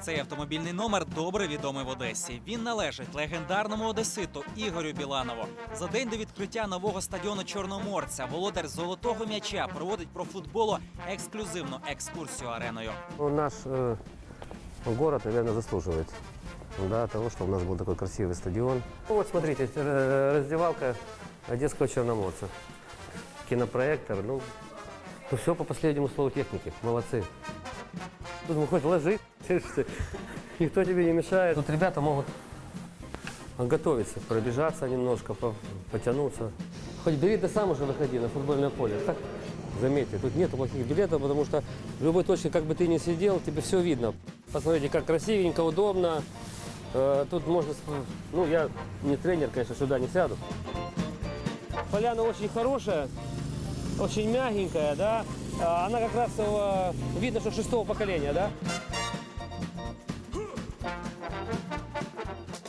Цей автомобільний номер добре відомий в Одесі. Він належить легендарному одеситу Ігорю Біланову. За день до відкриття нового стадіону Чорноморця володар золотого м'яча проводить про футболу ексклюзивну екскурсію ареною. Ну, Наш э, город, наверное, заслуживает да, того, что у нас был такой красивый стадион. Ну, вот смотрите, э, раздевалка Одесского Черноморца. Кинопроектор, ну, ну все по последнему слову техники. Молодцы. Тут ну, Садишься, никто тебе не мешает. Тут ребята могут готовиться, пробежаться немножко, по- потянуться. Хоть бери, ты сам уже выходи на футбольное поле. Так, заметьте, тут нет плохих билетов, потому что в любой точке, как бы ты ни сидел, тебе все видно. Посмотрите, как красивенько, удобно. Э, Тут можно, сп- ну я не тренер, конечно, сюда не сяду. Поляна очень хорошая, очень мягенькая, да. А, Она как раз э, видно, что шестого поколения, да.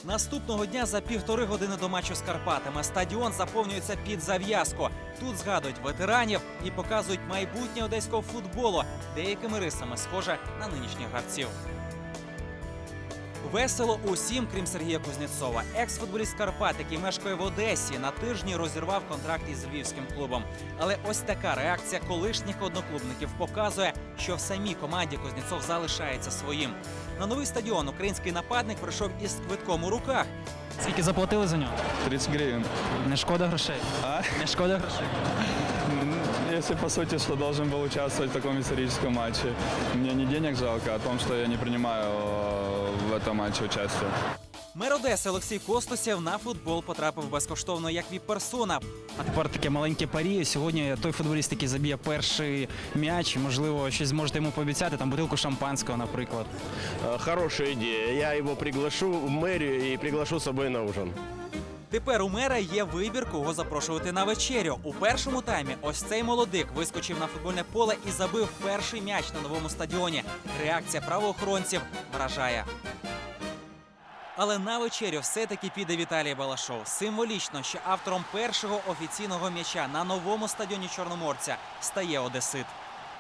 Наступного дня за півтори години до матчу з Карпатами стадіон заповнюється під зав'язку. Тут згадують ветеранів і показують майбутнє одеського футболу, деякими рисами схоже на нинішніх гравців. Весело усім, крім Сергія Кузнєцова. Екс-футболіст Карпат, який мешкає в Одесі, на тижні розірвав контракт із львівським клубом. Але ось така реакція колишніх одноклубників показує, що в самій команді Кузнєцов залишається своїм. На новий стадіон український нападник прийшов із квитком у руках. Скільки заплатили за нього? 30 гривен. Не шкода грошей. А? Не шкода грошей. Если по сути, что должен был участвовать в таком историческом матче. Мне не денег жалко, а о том, что я не принимаю э, в этом матче участие. Мер Одеси Олексій Костусєв на футбол потрапив безкоштовно як віп-персона. А тепер таке маленьке парі. Сьогодні той футболіст, який заб'є перший м'яч, можливо, щось зможете йому пообіцяти, там бутилку шампанського, наприклад. Э, Хорошая идея. Я его приглашу в мэрию и приглашу с собой на ужин. Тепер у мера є вибір, кого запрошувати на вечерю. У першому таймі ось цей молодик вискочив на футбольне поле і забив перший м'яч на новому стадіоні. Реакція правоохоронців вражає. Але на вечерю все-таки піде Віталій Балашов. Символічно, що автором першого офіційного м'яча на новому стадіоні Чорноморця стає Одесит.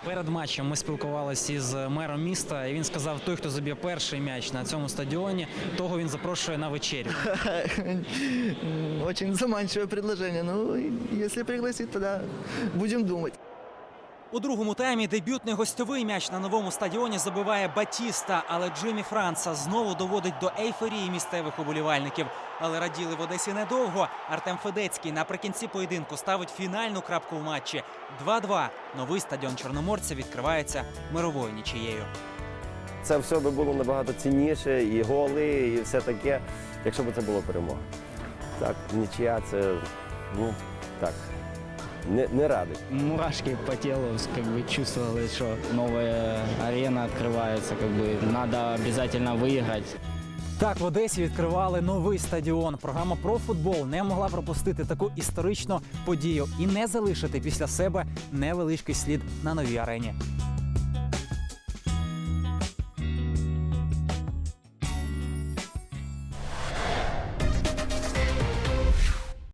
Перед матчем ми спілкувалися із мером міста, і він сказав: той, хто заб'є перший м'яч на цьому стадіоні, того він запрошує на вечерю. Очень заманчивое предложение. Ну, если пригласить, тогда будем думать. У другому таймі дебютний гостьовий м'яч на новому стадіоні забиває Батіста, але Джиммі Франца знову доводить до ейфорії місцевих уболівальників. Але раділи в Одесі недовго. Артем Федецький наприкінці поєдинку ставить фінальну крапку в матчі. 2-2. Новий стадіон Чорноморця відкривається мировою нічією. Це все би було набагато цінніше, і голи, і все таке, якщо б це було перемога. Так, нічия це, ну, так, не, не радий. мурашки по телу, как бы чувствовалось, что новая арена открывается, как бы надо обязательно выиграть. Так, в Одесі відкривали новий стадіон. Програма про футбол не могла пропустити таку історичну подію і не залишити після себе невеличкий слід на новій арені.